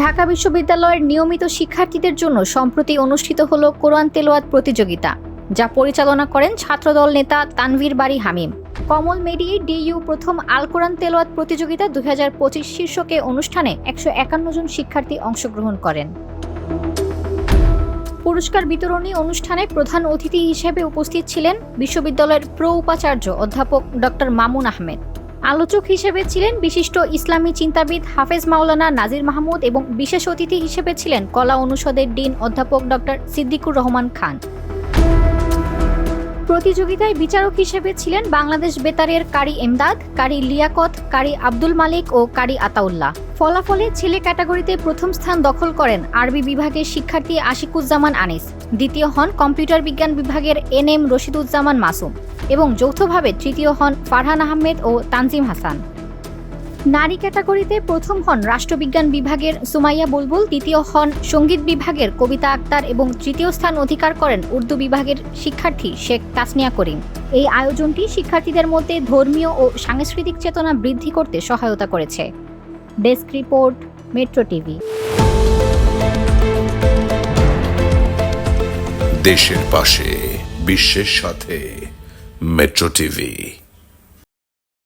ঢাকা বিশ্ববিদ্যালয়ের নিয়মিত শিক্ষার্থীদের জন্য সম্প্রতি অনুষ্ঠিত হল কোরআন তেলোয়াত প্রতিযোগিতা, যা পরিচালনা করেন ছাত্রদল নেতা তানভীর বাড়ি হামিম। কমল মেডি ডিইউ প্রথম আল কোরআন তেলোয়াত প্রতিযোগিতা দু হাজার পঁচিশ শীর্ষকে অনুষ্ঠানে একশো একান্ন জন শিক্ষার্থী অংশগ্রহণ করেন। পুরস্কার বিতরণী অনুষ্ঠানে প্রধান অতিথি হিসেবে উপস্থিত ছিলেন বিশ্ববিদ্যালয়ের প্রো উপাচার্য অধ্যাপক ডক্টর মামুন আহমেদ। আলোচক হিসেবে ছিলেন বিশিষ্ট ইসলামী চিন্তাবিদ হাফেজ মাওলানা নাজির মাহমুদ এবং বিশেষ অতিথি হিসেবে ছিলেন কলা অনুষদের ডিন অধ্যাপক ডক্টর সিদ্দিকুর রহমান খান। প্রতিযোগিতায় বিচারক হিসেবে ছিলেন বাংলাদেশ বেতারের কারি এমদাদ, কারি লিয়াকত, কারি আব্দুল মালিক ও কারি আতাউল্লাহ। ফলাফলে ছেলে ক্যাটাগরিতে প্রথম স্থান দখল করেন আরবি বিভাগের শিক্ষার্থী আশিকুজ্জামান আনিস, দ্বিতীয় হন কম্পিউটার বিজ্ঞান বিভাগের এন এম রশিদুজ্জামান মাসুম এবং যৌথভাবে তৃতীয় হন ফারহান আহমেদ ও তানজিম হাসান। নারী ক্যাটাগরিতে প্রথম হন রাষ্ট্রবিজ্ঞান বিভাগের সুমাইয়া বুলবুল, দ্বিতীয় হন সংগীত বিভাগের কবিতা আক্তার এবং তৃতীয় স্থান অধিকার করেন উর্দু বিভাগের শিক্ষার্থী শেখ তাসনিয়া করিম। এই আয়োজনটি শিক্ষার্থীদের মধ্যে ধর্মীয় ও সাংস্কৃতিক চেতনা বৃদ্ধি করতে সহায়তা করেছে। Desk report, metro TV. দেশের পাশে, বিশ্বের সাথে, মেট্রো টিভি।